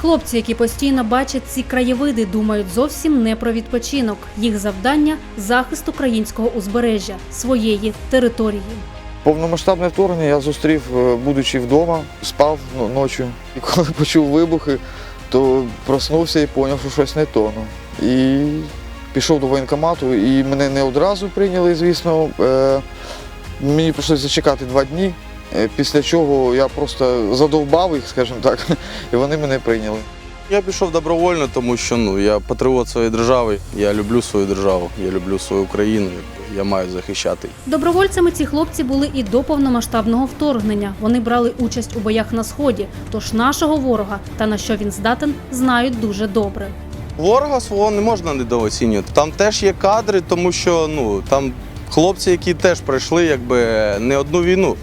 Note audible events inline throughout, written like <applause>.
Хлопці, які постійно бачать ці краєвиди, думають зовсім не про відпочинок. Їх завдання захист українського узбережжя, своєї території. Повномасштабне вторгнення я зустрів, е, будучи вдома, спав ну, ночі. І коли <laughs> почув вибухи, то проснувся і зрозумів, що щось не то. ну. І пішов до воєнкомату, і мене не одразу прийняли, звісно. Е, Мені прийшлося зачекати два дні, після чого я просто задовбав їх, скажімо так, <laughs> і вони мене прийняли. Я пішов добровольно, тому що ну я патріот своєї держави. Я люблю свою державу, я люблю свою Україну. Я маю захищати. Добровольцями ці хлопці були і до повномасштабного вторгнення. Вони брали участь у боях на сході. Тож нашого ворога та на що він здатен, знають дуже добре. Ворога свого не можна недооцінювати. Там теж є кадри, тому що ну там хлопці, які теж пройшли якби не одну війну.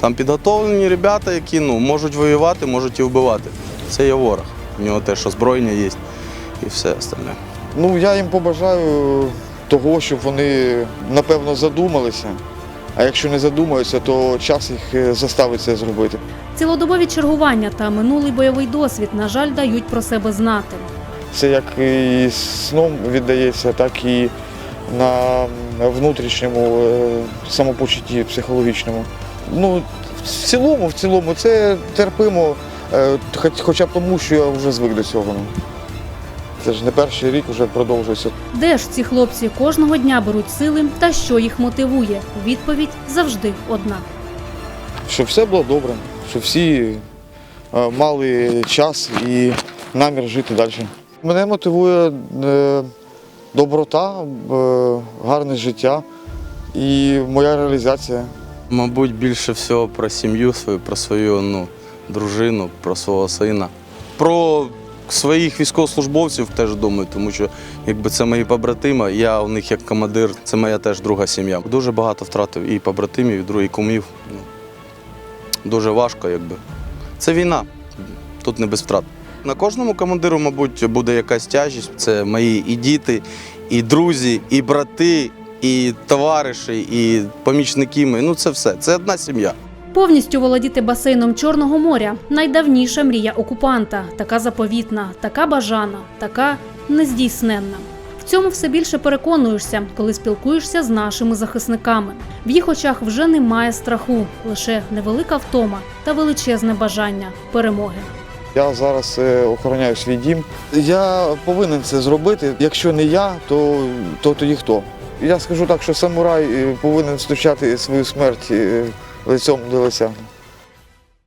Там підготовлені ребята, які ну можуть воювати, можуть і вбивати. Це є ворог. У нього теж озброєння є і все остальне. Ну, я їм побажаю того, щоб вони напевно задумалися. А якщо не задумаються, то час їх е, заставить це зробити. Цілодобові чергування та минулий бойовий досвід, на жаль, дають про себе знати. Це як і сном віддається, так і на внутрішньому е, самопочутті психологічному. Ну, в цілому, в цілому, це терпимо, е, хоч- хоча б тому, що я вже звик до цього. ну. Це ж не перший рік вже продовжується. Де ж ці хлопці кожного дня беруть сили та що їх мотивує? Відповідь завжди одна. щоб все було добре, щоб всі е, мали час і намір жити далі. Мене мотивує е, доброта, гарне життя і моя реалізація. Мабуть, більше всього про сім'ю свою, про свою ну, дружину, про свого сина. Про своїх військовослужбовців теж думаю, тому що якби це мої побратими, я у них як командир, це моя теж друга сім'я. Дуже багато втратив і побратимів, і других кумів. Ну, дуже важко, якби. Це війна, тут не без втрат. На кожному командиру, мабуть, буде якась тяжість. Це мої і діти, і друзі, і брати, і товариші, і помічники. мої. Ну це все. Це одна сім'я. Повністю володіти басейном Чорного моря найдавніша мрія окупанта, така заповітна, така бажана, така нездійсненна. В цьому все більше переконуєшся, коли спілкуєшся з нашими захисниками. В їх очах вже немає страху, лише невелика втома та величезне бажання перемоги. Я зараз е, охороняю свій дім. Я повинен це зробити. Якщо не я, то, то тоді хто? Я скажу так, що самурай е, повинен стучати свою смерть е, лицем до лиця.